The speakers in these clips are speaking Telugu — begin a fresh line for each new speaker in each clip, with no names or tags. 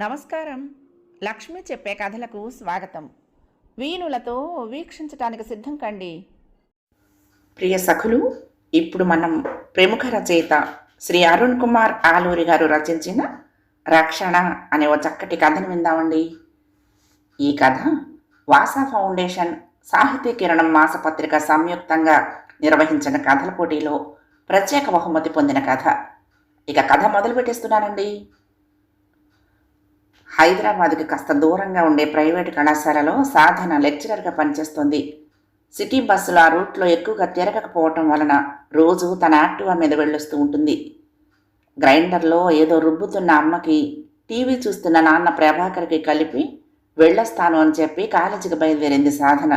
నమస్కారం. లక్ష్మి చెప్పే కథలకు స్వాగతం. వీణులతో వీక్షించటానికి సిద్ధం కండి.
ప్రియ సఖులు ఇప్పుడు మనం ప్రముఖ రచయిత శ్రీ అరుణ్ కుమార్ ఆలూరి గారు రచించిన రక్షణ అనే ఓ చక్కటి కథను విందామండి. ఈ కథ వాసా ఫౌండేషన్ సాహితీ కిరణం మాసపత్రిక సంయుక్తంగా నిర్వహించిన కథల పోటీలో ప్రత్యేక బహుమతి పొందిన కథ. ఇక కథ మొదలు పెట్టేస్తున్నానండి హైదరాబాద్కి కాస్త దూరంగా ఉండే ప్రైవేటు కళాశాలలో సాధన లెక్చరర్గా పనిచేస్తుంది. సిటీ బస్సులు ఆ రూట్లో ఎక్కువగా తిరగకపోవటం వలన రోజు తన యాక్టివా మీద వెళ్ళొస్తూ ఉంటుంది. గ్రైండర్లో ఏదో రుబ్బుతున్న అమ్మకి టీవీ చూస్తున్న నాన్న ప్రభాకర్కి కలిపి వెళ్ళొస్తాను అని చెప్పి కాలేజీకి బయలుదేరింది సాధన.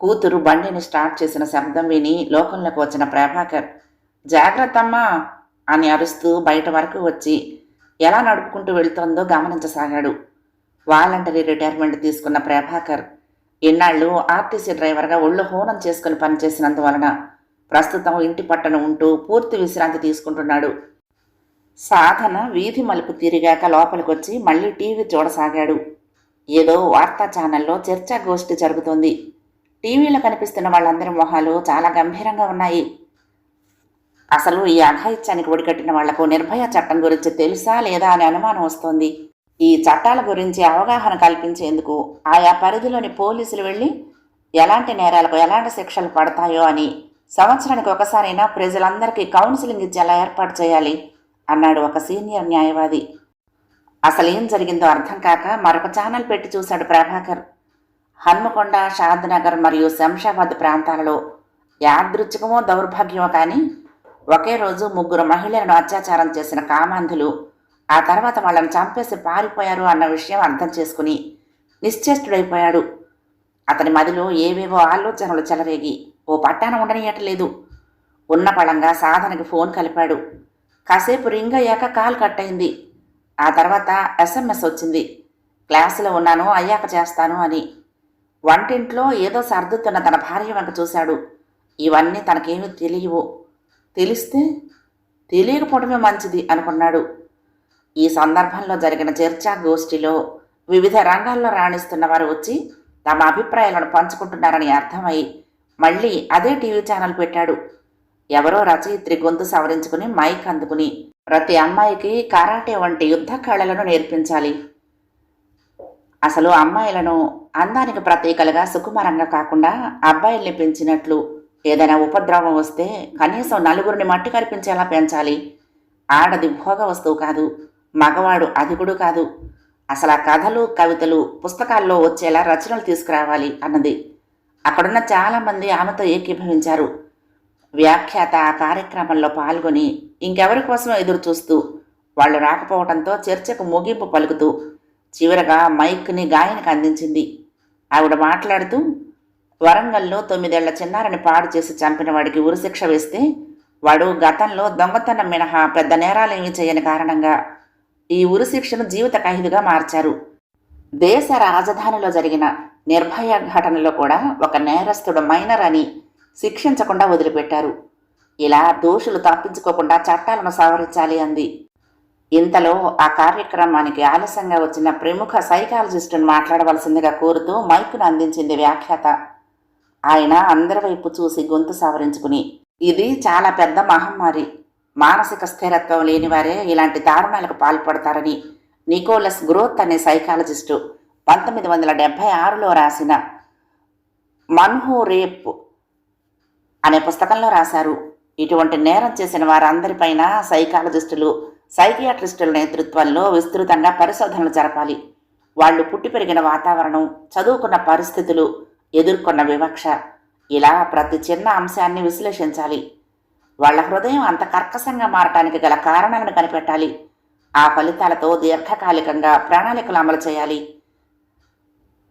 కూతురు బండిని స్టార్ట్ చేసిన శబ్దం విని లోకంలోకి వచ్చిన ప్రభాకర్ జాగ్రత్తమ్మా అని అరుస్తూ బయట వరకు వచ్చి ఎలా నడుపుకుంటూ వెళ్తోందో గమనించసాగాడు. వాలంటరీ రిటైర్మెంట్ తీసుకున్న ప్రభాకర్ ఇన్నాళ్ళు ఆర్టీసీ డ్రైవర్గా ఒళ్ళు హోనం చేసుకుని పనిచేసినందువలన ప్రస్తుతం ఇంటి పట్టణ ఉంటూ పూర్తి విశ్రాంతి తీసుకుంటున్నాడు. సాధన వీధి మలుపు తిరిగాక లోపలికొచ్చి మళ్ళీ టీవీ చూడసాగాడు. ఏదో వార్తా ఛానల్లో చర్చా గోష్ఠి జరుగుతోంది. టీవీలో కనిపిస్తున్న వాళ్ళందరి మొహాలు చాలా గంభీరంగా ఉన్నాయి. అసలు ఈ అఘాయిత్యానికి ఒడికట్టిన వాళ్ళకు నిర్భయ చట్టం గురించి తెలుసా లేదా అనే అనుమానం వస్తోంది. ఈ చట్టాల గురించి అవగాహన కల్పించేందుకు ఆయా పరిధిలోని పోలీసులు వెళ్ళి ఎలాంటి నేరాలకు ఎలాంటి శిక్షలు పడతాయో అని సంవత్సరానికి ఒకసారైనా ప్రజలందరికీ కౌన్సిలింగ్ ఇచ్చేలా ఏర్పాటు చేయాలి అన్నాడు ఒక సీనియర్ న్యాయవాది. అసలు ఏం జరిగిందో అర్థం కాక మరొక ఛానల్ పెట్టి చూశాడు ప్రభాకర్. హన్మకొండ షాద్నగర్ మరియు శంషాబాద్ ప్రాంతాలలో యాదృచ్ఛికమో దౌర్భాగ్యమో కానీ ఒకే రోజు ముగ్గురు మహిళలను అత్యాచారం చేసిన కామాంధులు ఆ తర్వాత వాళ్ళని చంపేసి పారిపోయారు అన్న విషయం అర్థం చేసుకుని నిశ్చేష్టుడైపోయాడు. అతని మదిలో ఏవేవో ఆలోచనలు చెలరేగి ఓ పట్టాన ఉండనియట్లేదు. ఉన్న పళంగా సాధనకి ఫోన్ కలిపాడు. కాసేపు రింగ్ అయ్యాక కాల్ కట్ అయింది. ఆ తర్వాత ఎస్ఎంఎస్ వచ్చింది. క్లాసులో ఉన్నాను అయ్యాక చేస్తాను అని. వంటింట్లో ఏదో సర్దుతున్న తన భార్య వంక చూశాడు. ఇవన్నీ తనకేమీ తెలియవు. తెలిస్తే తెలియకపోవడమే మంచిది అనుకున్నాడు. ఈ సందర్భంలో జరిగిన చర్చా గోష్ఠిలో వివిధ రంగాల్లో రాణిస్తున్న వారు వచ్చి తమ అభిప్రాయాలను పంచుకుంటున్నారని అర్థమై మళ్ళీ అదే టీవీ ఛానల్ పెట్టాడు. ఎవరో రచయిత్రి గొంతు సవరించుకుని మైక్ అందుకుని ప్రతి అమ్మాయికి కరాటే వంటి యుద్ధ కళలను నేర్పించాలి. అసలు అమ్మాయిలను అందానికి ప్రతీకలుగా సుకుమారంగా కాకుండా అబ్బాయిల్ని పెంచినట్లు ఏదైనా ఉపద్రవం వస్తే కనీసం నలుగురిని మట్టి కనిపించేలా పెంచాలి. ఆడది భోగ వస్తువు కాదు మగవాడు అధికుడు కాదు. అసలు ఆ కథలు కవితలు పుస్తకాల్లో వచ్చేలా రచనలు తీసుకురావాలి అన్నది. అక్కడున్న చాలామంది ఆమెతో ఏకీభవించారు. వ్యాఖ్యాత ఆ కార్యక్రమంలో పాల్గొని ఇంకెవరి కోసం ఎదురు చూస్తూ వాళ్ళు రాకపోవడంతో చర్చకు ముగింపు పలుకుతూ చివరగా మైక్ని గాయనికి అందించింది. ఆవిడ మాట్లాడుతూ వరంగల్లో తొమ్మిదేళ్ళ చిన్నారిని పాడు చేసి చంపిన వాడికి ఉరిశిక్ష వేస్తే వాడు గతంలో దొంగతనం మినహా పెద్ద నేరాలేమీ చేయని కారణంగా ఈ ఉరిశిక్షను జీవిత ఖైదుగా మార్చారు. దేశ రాజధానిలో జరిగిన నిర్భయ ఘటనలో కూడా ఒక నేరస్తుడు మైనర్ అని శిక్షించకుండా వదిలిపెట్టారు. ఇలా దోషులు తప్పించుకోకుండా చట్టాలను సవరించాలి అంది. ఇంతలో ఆ కార్యక్రమానికి ఆలస్యంగా వచ్చిన ప్రముఖ సైకాలజిస్టును మాట్లాడవలసిందిగా కోరుతూ మైకును అందించింది వ్యాఖ్యాత ఆయన అందరి వైపు చూసి గొంతు సవరించుకుని ఇది చాలా పెద్ద మహమ్మారి. మానసిక స్థిరత్వం లేనివారే ఇలాంటి దారుణాలకు పాల్పడతారని నికోలస్ గ్రోత్ అనే సైకాలజిస్టు పంతొమ్మిది వందల డెబ్భై ఆరులో రాసిన మన్హో రేప్ అనే పుస్తకంలో రాశారు. ఇటువంటి నేరం చేసిన వారందరిపైన సైకాలజిస్టులు సైకియాట్రిస్టుల నేతృత్వంలో విస్తృతంగా పరిశోధనలు జరపాలి. వాళ్ళు పుట్టి పెరిగిన వాతావరణం చదువుకున్న పరిస్థితులు ఎదుర్కొన్న వివక్ష. ఇలా ప్రతి చిన్న అంశాన్ని విశ్లేషించాలి. వాళ్ళ హృదయం అంత కర్కశంగా మారటానికి గల కారణాలను కనిపెట్టాలి. ఆ ఫలితాలతో దీర్ఘకాలికంగా ప్రణాళికలు అమలు చేయాలి.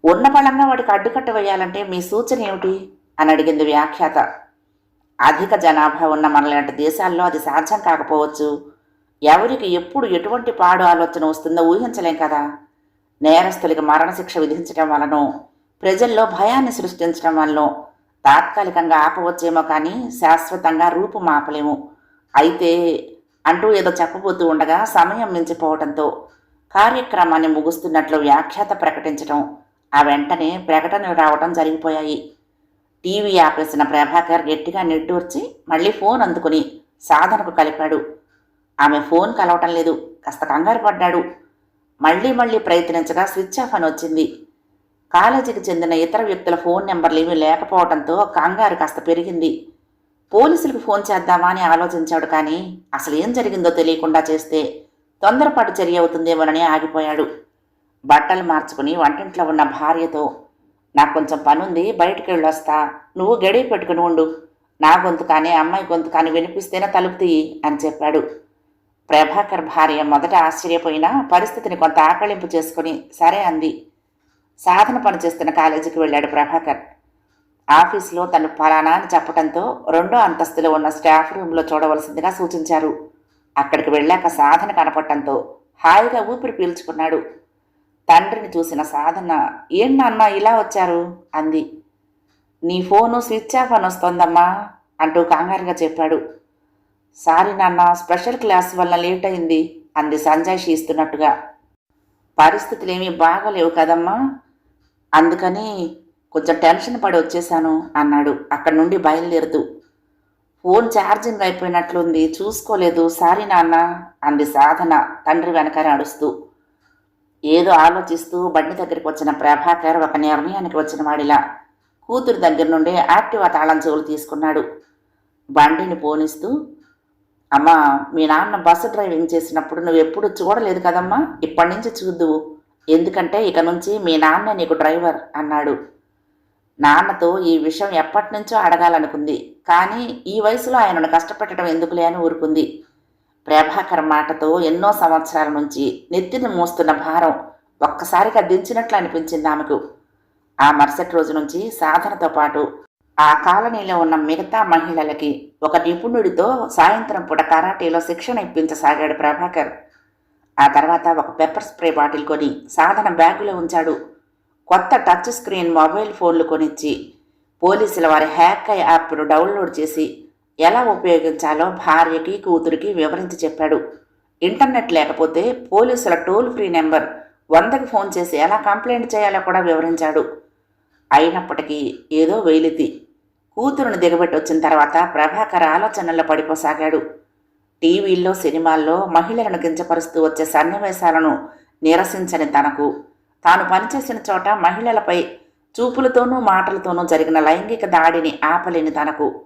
ఉన్న బలంగా వాడికి అడ్డుకట్ట వేయాలంటే మీ సూచన ఏమిటి? అని అడిగింది వ్యాఖ్యాత. అధిక జనాభా ఉన్న మనలాంటి దేశాల్లో అది సాధ్యం కాకపోవచ్చు. ఎవరికి ఎప్పుడు ఎటువంటి పాడు ఆలోచన వస్తుందో ఊహించలేం కదా. నేరస్తులకి మరణశిక్ష విధించడం వలనో ప్రజల్లో భయాన్ని సృష్టించడం వల్ల తాత్కాలికంగా ఆపవచ్చేమో కానీ శాశ్వతంగా రూపు మాపలేము. అయితే అంటూ ఏదో చెప్పబోతూ ఉండగా సమయం మించిపోవడంతో కార్యక్రమాన్ని ముగుస్తున్నట్లు వ్యాఖ్యాత ప్రకటించటం ఆ వెంటనే ప్రకటనలు రావటం జరిగిపోయాయి. టీవీ ఆపేసిన ప్రభాకర్ గట్టిగా నిట్టూర్చి మళ్ళీ ఫోన్ అందుకుని సాధనకు కలిపాడు. ఆమె ఫోన్ కలవటం లేదు కాస్త కంగారు పడ్డాడు. మళ్ళీ మళ్ళీ ప్రయత్నించగా స్విచ్ ఆఫ్ అని వచ్చింది. కాలేజీకి చెందిన ఇతర వ్యక్తుల ఫోన్ నెంబర్లు ఏమీ లేకపోవడంతో కంగారు కాస్త పెరిగింది. పోలీసులకు ఫోన్ చేద్దామా అని ఆలోచించాడు కానీ అసలు ఏం జరిగిందో తెలియకుండా చేస్తే తొందరపాటు చర్య అవుతుందేమోనని ఆగిపోయాడు. బట్టలు మార్చుకుని వంటింట్లో ఉన్న భార్యతో నాకు కొంచెం పనుంది బయటికి వెళ్ళొస్తా నువ్వు గడియ పెట్టుకుని ఉండు. నా గొంతు కానీ అమ్మాయి గొంతు కానీ వినిపిస్తేనే తలుపు తీయి అని చెప్పాడు. ప్రభాకర్ భార్య మొదట ఆశ్చర్యపోయినా పరిస్థితిని కొంత ఆకళింపు చేసుకుని సరే అంది. సాధన పనిచేస్తున్న కాలేజీకి వెళ్ళాడు ప్రభాకర్. ఆఫీస్లో తను ఫలానా అని చెప్పడంతో రెండో అంతస్తులో ఉన్న స్టాఫ్ రూమ్లో చూడవలసిందిగా సూచించారు. అక్కడికి వెళ్ళాక సాధన కనపడటంతో హాయిగా ఊపిరి పీల్చుకున్నాడు. తండ్రిని చూసిన సాధన ఏం నాన్న ఇలా వచ్చారు? అంది. నీ ఫోను స్విచ్ ఆఫ్ అని వస్తోందమ్మా అంటూ కంగారుగా చెప్పాడు. సారీ నాన్న స్పెషల్ క్లాస్ వల్ల లేట్ అయింది అంది సంజయ్ ఇస్తున్నట్టుగా. పరిస్థితులు ఏమీ బాగోలేవు కదమ్మా. అందుకని కొంచెం టెన్షన్ పడి వచ్చేసాను అన్నాడు. అక్కడి నుండి బయలుదేరుతూ. ఫోన్ ఛార్జింగ్ అయిపోయినట్లుంది. చూసుకోలేదు. సారీ నాన్న అంది సాధన తండ్రి వెనక నడుస్తూ. ఏదో ఆలోచిస్తూ బండి దగ్గరికి వచ్చిన ప్రభాకర్ ఒక నిర్ణయానికి వచ్చిన వాడిలా కూతురు దగ్గర నుండి యాక్టివా తాళం చెవులు తీసుకున్నాడు. బండిని పోనిస్తూ అమ్మా మీ నాన్న బస్సు డ్రైవింగ్ చేసినప్పుడు నువ్వు ఎప్పుడు చూడలేదు కదమ్మా? ఇప్పటి నుంచి చూద్దువు ఎందుకంటే ఇక నుంచి మీ నాన్న నీకు డ్రైవర్ అన్నాడు. నాన్నతో ఈ విషయం ఎప్పటి నుంచో అడగాలనుకుంది. కానీ ఈ వయసులో ఆయనను కష్టపెట్టడం ఎందుకులే అని ఊరుకుంది. ప్రభాకర్ మాటతో ఎన్నో సంవత్సరాల నుంచి నెత్తిని మోస్తున్న భారం ఒక్కసారిగా దించినట్లు అనిపించింది ఆమెకు. ఆ మరుసటి రోజు నుంచి సాధనతో పాటు ఆ కాలనీలో ఉన్న మిగతా మహిళలకి ఒక నిపుణుడితో సాయంత్రం పూట కరాటీలో శిక్షణ ఇప్పించసాగాడు ప్రభాకర్. ఆ తర్వాత ఒక పెప్పర్ స్ప్రే బాటిల్ కొని సాధన బ్యాగులో ఉంచాడు. కొత్త టచ్ స్క్రీన్ మొబైల్ ఫోన్లు కొనిచ్చి పోలీసుల వారి హ్యాక్ యాప్ను డౌన్లోడ్ చేసి ఎలా ఉపయోగించాలో భార్యకి కూతురికి వివరించి చెప్పాడు. ఇంటర్నెట్ లేకపోతే పోలీసుల టోల్ ఫ్రీ నెంబర్ వందకి ఫోన్ చేసి ఎలా కంప్లైంట్ చేయాలో కూడా వివరించాడు. అయినప్పటికీ ఏదో వేలితి. కూతురును దిగబెట్టి వచ్చిన తర్వాత ప్రభాకర్ ఆలోచనల్లో పడిపోసాగాడు. టీవీల్లో సినిమాల్లో మహిళలను కించపరుస్తూ వచ్చే సన్నివేశాలను నిరసించని తనకు. తాను పనిచేసిన చోట మహిళలపై చూపులతోనూ మాటలతోనూ జరిగిన లైంగిక దాడిని ఆపలేని తనకు.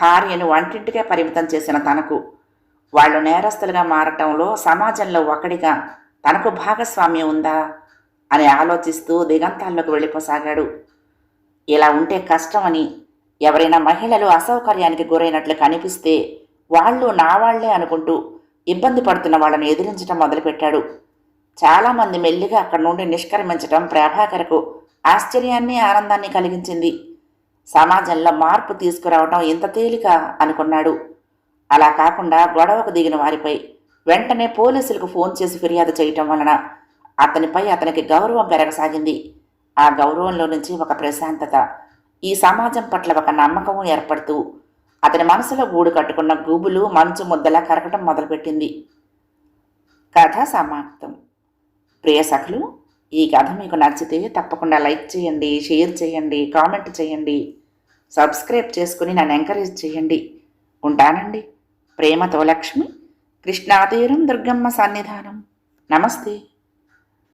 భార్యను వంటింటికే పరిమితం చేసిన తనకు. వాళ్ళు నేరస్తులుగా మారటంలో సమాజంలో ఒకడిగా తనకు భాగస్వామ్యం ఉందా అని ఆలోచిస్తూ దిగంతాల్లోకి వెళ్ళిపోసాగాడు. ఇలా ఉంటే కష్టమని ఎవరైనా మహిళలు అసౌకర్యానికి గురైనట్లు కనిపిస్తే వాళ్ళు నా వాళ్ళే అనుకుంటూ ఇబ్బంది పడుతున్న వాళ్ళని ఎదిరించడం మొదలుపెట్టాడు. చాలామంది మెల్లిగా అక్కడి నుండి నిష్క్రమించడం ప్రభాకర్కు ఆశ్చర్యాన్ని ఆనందాన్ని కలిగించింది. సమాజంలో మార్పు తీసుకురావడం ఇంత తేలిక అనుకున్నాడు. అలా కాకుండా గొడవకు దిగిన వారిపై వెంటనే పోలీసులకు ఫోన్ చేసి ఫిర్యాదు చేయటం వలన అతనిపై అతనికి గౌరవం పెరగసాగింది. ఆ గౌరవంలో నుంచి ఒక ప్రశాంతత ఈ సమాజం పట్ల ఒక నమ్మకం ఏర్పడుతూ అతని మనసులో గూడు కట్టుకున్న గూబులు మంచు ముద్దలా కరగటం మొదలుపెట్టింది. కథ సమాప్తం. ప్రియ సఖులు ఈ కథ మీకు నచ్చితే తప్పకుండా లైక్ చేయండి షేర్ చేయండి కామెంట్ చేయండి సబ్స్క్రైబ్ చేసుకుని నన్ను ఎంకరేజ్ చేయండి. ఉంటానండి. ప్రేమతో లక్ష్మి కృష్ణాతీరం దుర్గమ్మ సన్నిధానం. నమస్తే.